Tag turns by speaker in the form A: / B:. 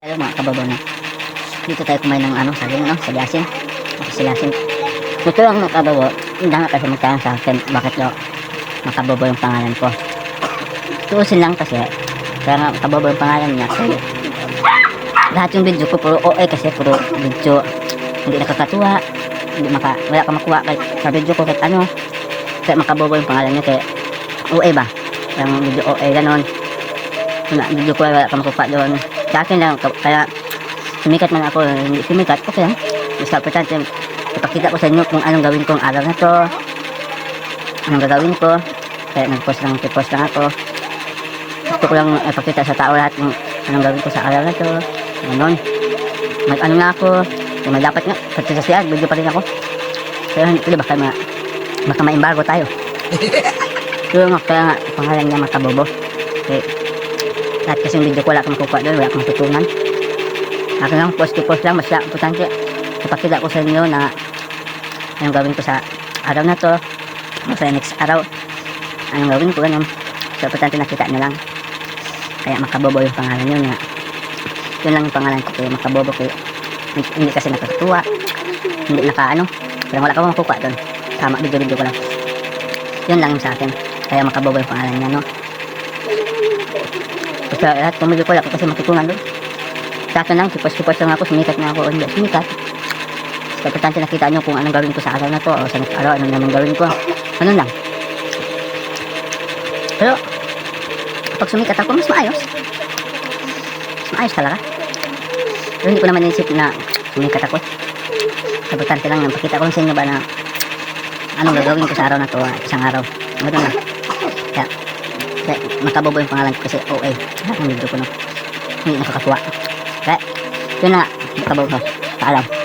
A: Hello mga kababaw na. Dito tayo kumain ng ano, saging, no? Sagyasin. Sagyasin. Ito lang mga kababaw. Hindi nga kasi magtanong sa akin bakit daw makababaw yung pangalan ko. Tuusin lang kasi. Kaya nga makababaw yung pangalan niya. Kasi lahat yung video ko puro OA kasi puro video hindi nakakatuwa. Hindi maka, wala ka makuha kahit sa video ko kahit ano. Kaya makababaw yung pangalan niya kaya OA ba? Yung video OA ganon. Wala, video ko wala ka makuha doon. Sa akin lang, ka- kaya sumikat man ako, hindi sumikat, okay lang. Basta importante, ipakita ko sa inyo kung anong gawin kong araw na to. Anong gagawin ko. Kaya nag-post lang, post lang ako. Gusto ko lang ipakita sa tao lahat kung anong gawin ko sa araw na to. Ganon. Mag ano na ako, kung may dapat nga, sa siya, video pa rin ako. Pero hindi pwede, baka, ma, baka ma-embargo tayo. Pero nga, kaya nga, pangalan niya makabobo. Okay. Lahat kasi yung video ko, wala akong makukuha doon, wala akong matutunan. Ako lang, post to post lang, basta importante. Ipakita ko sa inyo na anong gawin ko sa araw na to, o sa next araw, anong gawin ko, ganun. So, importante nakita nyo lang. Kaya makabobo yung pangalan nyo na yun lang yung pangalan ko, kaya makabobo kayo. Hindi, kasi nakakatuwa, hindi naka ano, parang wala ka makukuha doon. Tama, video-video ko lang. Yun lang yung sa akin. Kaya makabobo yung pangalan niya, no? Basta lahat video ko wala ko kasi matutunan doon. Sa akin lang, sipos-sipos lang ako, sumikat na ako, hindi sumikat. Basta importante nakita nyo kung anong gawin ko sa araw na to, o sa araw, anong naman gawin ko. Ano lang. Pero, pag sumikat ako, mas maayos. Mas maayos talaga. Pero hindi ko naman inisip na sumikat ako. Importante lang yung pakita ko lang sa inyo ba na anong gagawin ko sa araw na to, ah, isang araw. Ganun lang. Kaya, kaya makabobo yung pangalan ko kasi OA. Lahat ng video ko no. Hindi nakakatuwa. Kaya, yun na nga. Makabobo. Paalam.